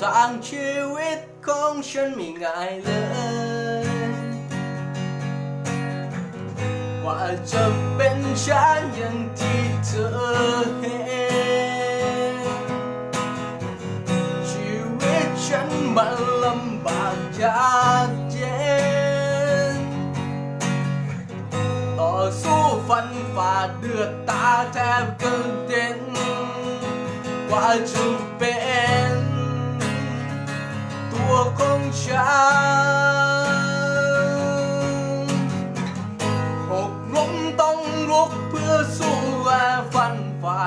ทางชีวิตของฉันไม่ง่ายเลย กว่าจะเป็นฉันอย่างที่เธอเห็น ชีวิตฉันมันลำบากยากเย็น ต่อสู้ฟันฝ่าเดือดตาแทบกระเด็นกว่าจะเป็น ตัวของฉันหกล้มต้องลุกเพื่อสู้และฟันฝ่า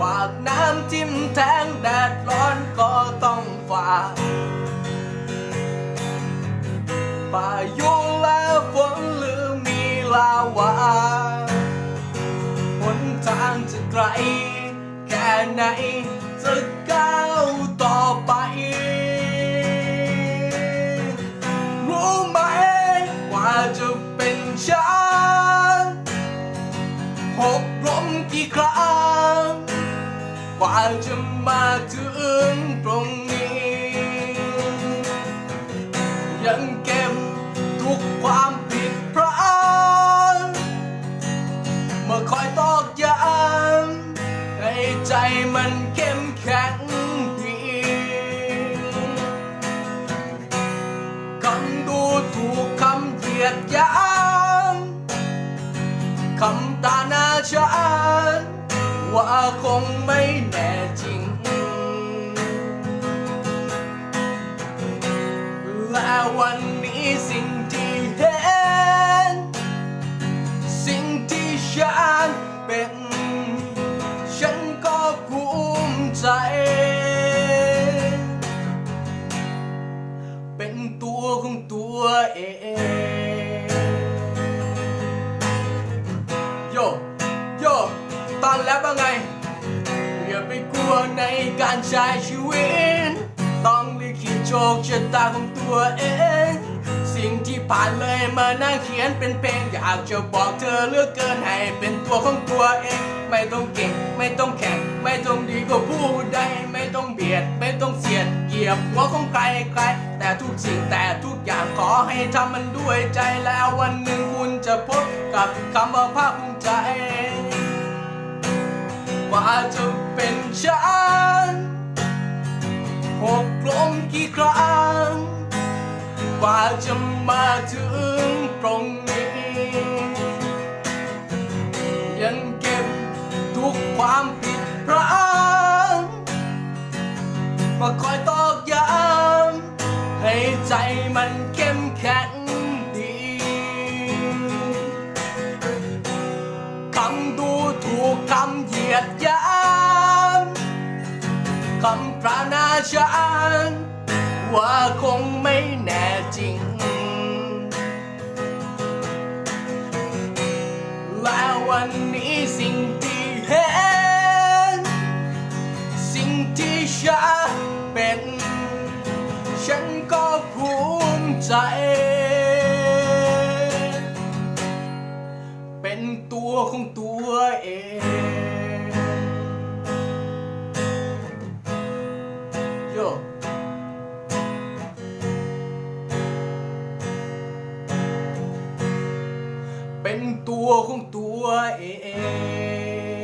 ปากน้ำจิ้มแทงแดดร้อนก็ต้องฝ่าป่ายุและฝนหรือมีลาวาหนทางจะไกลแค่ไหน จะก้าวต่อไป รู้ไหมว่าจะเป็นฉันหกล้มกี่ครั้งกว่าจะมาถึงตรงนี้ ยังเก็บทุกความ ใจมันเข้มแข็งดีคำดูถูกคำเหยียดหยามคำตาหน้าฉันว่าคงไม่แน่จริง และวันนี้สิ่ง ใจ เป็นตัวของตัวเองโยโยตอนแล้วว่าไง อย่าไปกลัวในการใช้ชีวิต ต้องลิขิตโชคชะตาของตัวเอง สิ่งที่ผ่านเลยมานั่งเขียนเป็นเพลงอยากจะบอกเธอเลือกเกินให้เป็นตัวของตัวเอง ไม่ต้องเก่ง ไม่ต้องแข่ง ไม่ต้อง บหัวของใครใคร แต่ทุกสิ่งแต่ทุกอย่างขอให้ทำมันด้วยใจแล้ววันหนึ่งคุณจะพบกับคำว่าภาคภูมิใจ กว่าจะเป็นฉันหกล้มกี่ครั้ง กว่าจะมาถึงตรงนี้ คำประนามฉันว่าคงไม่แน่จริง และวันนี้สิ่งที่เห็น สิ่งที่ฉันเป็น ฉันก็ภูมิใจ เป็นตัวของตัวเอง